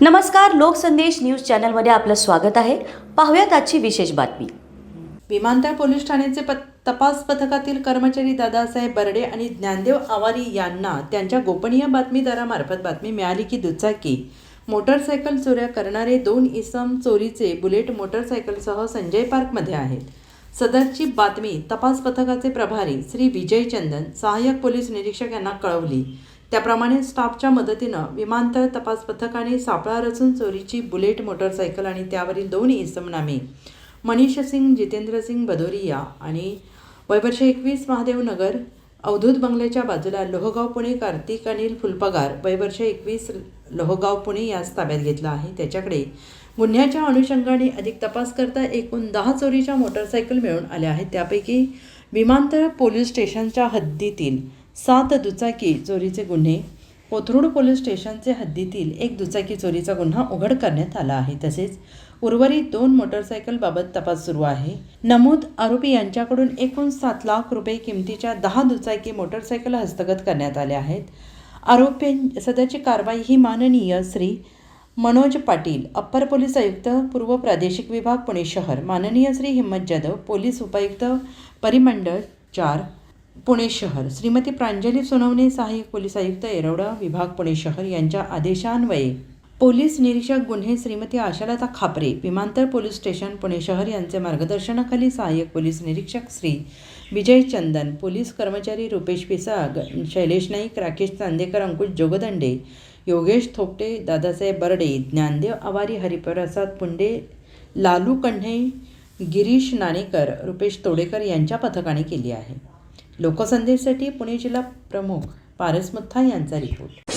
नमस्कार लोकसंदेश न्यूज चॅनलमध्ये आपलं स्वागत आहे. पाहूयात आजची विशेष बातमी. विमानतळ पोलीस ठाण्याचे प तपास पथकातील कर्मचारी दादासाहेब बर्डे आणि ज्ञानदेव आवारी यांना त्यांच्या गोपनीय बातमीदारामार्फत बातमी मिळाली की दुचाकी. मोटरसायकल चोऱ्या करणारे दोन इसम चोरीचे बुलेट मोटरसायकलसह संजय पार्कमध्ये आहेत. सदरची बातमी तपास पथकाचे प्रभारी श्री विजय चंदन सहाय्यक पोलीस निरीक्षक यांना कळवली. त्याप्रमाणे स्टाफच्या मदतीनं विमानतळ तपास पथकाने सापळा रचून चोरीची बुलेट मोटरसायकल आणि त्यावरील दोन इसमनामे. मनीष सिंग जितेंद्र सिंग भदोरिया आणि वयवर्ष एकवीस महादेव नगर अवधूत बंगल्याच्या बाजूला लोहगाव पुणे कार्तिक अनिल फुलपगार वयवर्ष एकवीस लोहगाव पुणे यास ताब्यात घेतला आहे. त्याच्याकडे गुन्ह्याच्या अनुषंगाने अधिक तपास करता एकूण दहा चोरीच्या मोटरसायकल मिळून आल्या आहेत. त्यापैकी विमानतळ पोलीस स्टेशनच्या हद्दीतील सात दुचाकी चोरीचे गुन्हे. कोथरूड पोलीस स्टेशनचे हद्दीतील एक दुचाकी चोरीचा गुन्हा उघड करण्यात आला आहे. तसेच उर्वरित दोन मोटरसायकलबाबत तपास सुरू आहे. नमूद आरोपी यांच्याकडून एकूण सात लाख रुपये किमतीच्या दहा दुचाकी मोटरसायकल हस्तगत करण्यात आल्या आहेत. आरोपी सध्याची कारवाई ही माननीय श्री मनोज पाटील अप्पर पोलीस आयुक्त पूर्व प्रादेशिक विभाग पुणे शहर. माननीय श्री हिम्मत जाधव पोलीस उपायुक्त परिमंडळ चार. पुणे शहर. श्रीमती प्रांजली सोनवणे सहाय्यक पोलीस आयुक्त येरवडा विभाग पुणे शहर यांच्या आदेशान्वये. पोलीस निरीक्षक गुन्हे श्रीमती आशालता खापरे विमानतळ पोलीस स्टेशन पुणे शहर यांचे मार्गदर्शनाखाली सहाय्यक पोलीस निरीक्षक श्री विजय चंदन पोलीस कर्मचारी रुपेश पिसाग शैलेश नाईक राकेश चांदेकर अंकुश जोगदंडे योगेश थोपटे दादासाहेब बर्डे ज्ञानदेव आवारी हरिप्रसाद पुंडे लालू कण्हे गिरीश नाणेकर रुपेश तोडेकर यांच्या पथकाने केली आहे. लोकसंदेशसाठी पुणे जिल्हा प्रमुख पारस मुथा यांचा रिपोर्ट